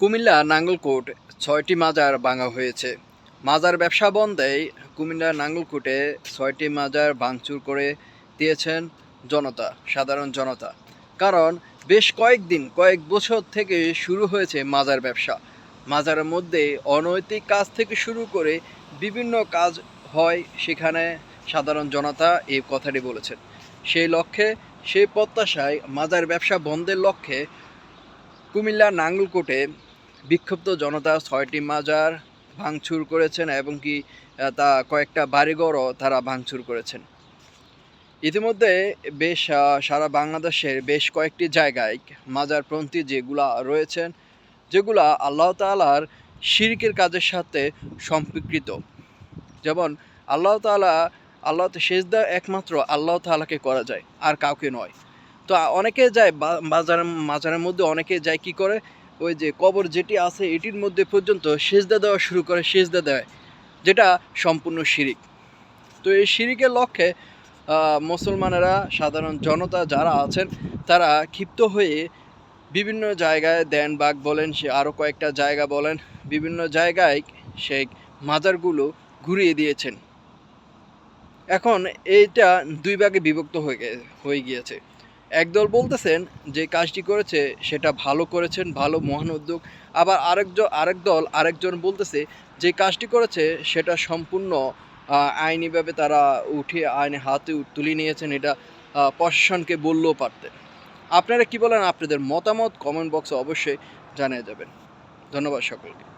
কুমিল্লা নাঙ্গলকোট ছয়টি মাজার ভাঙা হয়েছে। মাজার ব্যবসা বন্ধে কুমিল্লা নাঙ্গলকোটে ছয়টি মাজার ভাঙচুর করে দিয়েছেন জনতা, সাধারণ জনতা। কারণ বেশ কয়েকদিন, কয়েক বছর থেকে শুরু হয়েছে মাজার ব্যবসা। মাজারের মধ্যে অনৈতিক কাজ থেকে শুরু করে বিভিন্ন কাজ হয় সেখানে সাধারণ জনতা এই কথাটি বলেছেন। সেই লক্ষ্যে, সেই প্রত্যাশায় মাজার ব্যবসা বন্ধের লক্ষ্যে কুমিল্লা নাঙ্গলকোটে বিক্ষুব্ধ জনতা ছয়টি মাজার ভাঙচুর করেছেন এবং কি তা কয়েকটা বাড়িঘরও তারা ভাঙচুর করেছেন। ইতিমধ্যে বেশ সারা বাংলাদেশের বেশ কয়েকটি জায়গায় মাজারপন্থী যেগুলা রয়েছেন, যেগুলা আল্লাহ তাআলার শিরকের কাজের সাথে সম্পৃক্ত। যেমন, আল্লাহ তাআলা, আল্লাহ সেজদা একমাত্র আল্লাহ তাআলাকে করা যায়, আর কাউকে নয়। তো অনেকে যায় বাজার মাজারের মধ্যে অনেকে যায় কি করে? ওই যে কবর যেটি আছে, এটির মধ্যে পর্যন্ত সেজদা দেওয়া শুরু করে, সেজদা দেয়, যেটা সম্পূর্ণ শিরিক। তো এই শিরিকের লক্ষ্যে মুসলমানেরা, সাধারণ জনতা যারা আছেন, তারা ক্ষিপ্ত হয়ে বিভিন্ন জায়গায় দেনবাগ বলেন, সে আরও কয়েকটা জায়গা বলেন, বিভিন্ন জায়গায় সেই মাজারগুলো ঘুরিয়ে দিয়েছেন। এখন এইটা দুই ভাগে বিভক্ত হয়ে হয়ে গিয়েছে। একদল বলতেছেন যে কাজটি করেছে, সেটা ভালো করেছেন, ভালো, মহান উদ্যোগ। আবার আরেকজন আরেক দল, আরেকজন বলতেছে যে কাজটি করেছে, সেটা সম্পূর্ণ আইনিভাবে তারা উঠে, আইনে হাতে তুলে নিয়েছেন, এটা প্রশাসনকে বললেও পারতেন। আপনারা কি বলেন? আপনাদের মতামত কমেন্ট বক্সে অবশ্যই জানিয়ে যাবেন। ধন্যবাদ সকলকে।